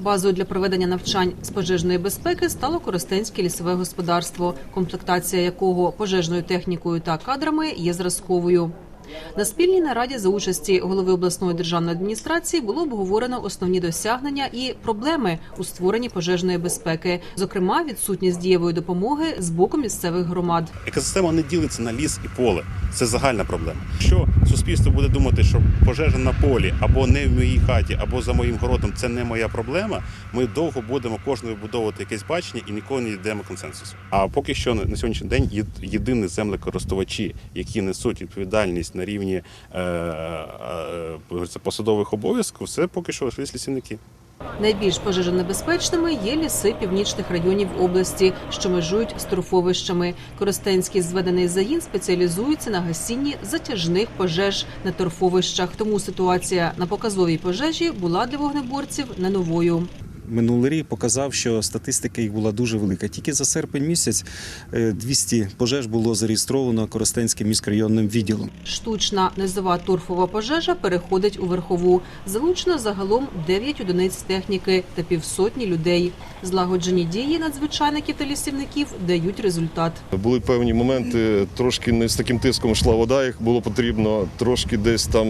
Базою для проведення навчань з пожежної безпеки стало Коростенське лісове господарство, комплектація якого пожежною технікою та кадрами є зразковою. На спільній нараді за участі голови обласної державної адміністрації було обговорено основні досягнення і проблеми у створенні пожежної безпеки, зокрема відсутність дієвої допомоги з боку місцевих громад. Екосистема не ділиться на ліс і поле. Це загальна проблема. Якщо суспільство буде думати, що пожежа на полі або не в моїй хаті, або за моїм городом це не моя проблема. Ми довго будемо кожен вибудовувати якесь бачення і ніколи не йдемо консенсусу. А поки що на сьогоднішній день єдині землекористувачі, які несуть відповідальність на рівні е, е, е, посадових обов'язків, це поки що лісівники. Найбільш пожежонебезпечними є ліси північних районів області, що межують з торфовищами. Коростенський зведений загін спеціалізується на гасінні затяжних пожеж на торфовищах. Тому ситуація на показовій пожежі була для вогнеборців не новою. Минулий рік показав, що статистика їх була дуже велика. Тільки за серпень місяць е, 200 пожеж було зареєстровано Коростенським міськрайонним відділом. Штучна низова торфова пожежа переходить у верхову. Залучено загалом 9 одиниць техніки та півсотні людей. Злагоджені дії надзвичайників та лісівників дають результат. Були певні моменти, трошки не з таким тиском йшла вода, як було потрібно, трошки десь там.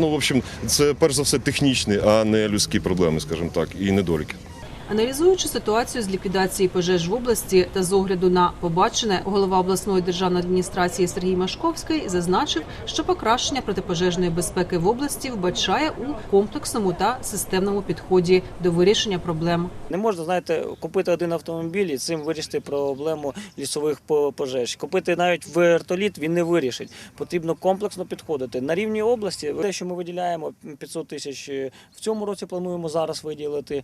Ну, в общем, це перш за все технічні, а не людські проблеми, скажімо так, і week. Аналізуючи ситуацію з ліквідації пожеж в області та з огляду на побачене, голова обласної державної адміністрації Сергій Машковський зазначив, що покращення протипожежної безпеки в області вбачає у комплексному та системному підході до вирішення проблем. Не можна, знаєте, купити один автомобіль і цим вирішити проблему лісових по- пожеж. Купити навіть вертоліт він не вирішить. Потрібно комплексно підходити. На рівні області те, що ми виділяємо 500 тисяч е, в цьому році, плануємо зараз виділити.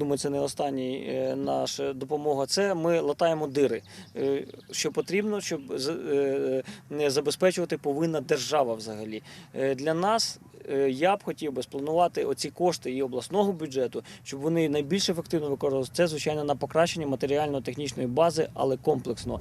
Е, думаю, це не останній е, наша допомога. Це ми латаємо дири. Е, Що потрібно, щоб е, забезпечувати повинна держава взагалі. Е, Для нас е, я б хотів би спланувати оці кошти і обласного бюджету, щоб вони найбільш ефективно використовувалися. Це, звичайно, на покращення матеріально-технічної бази, але комплексно.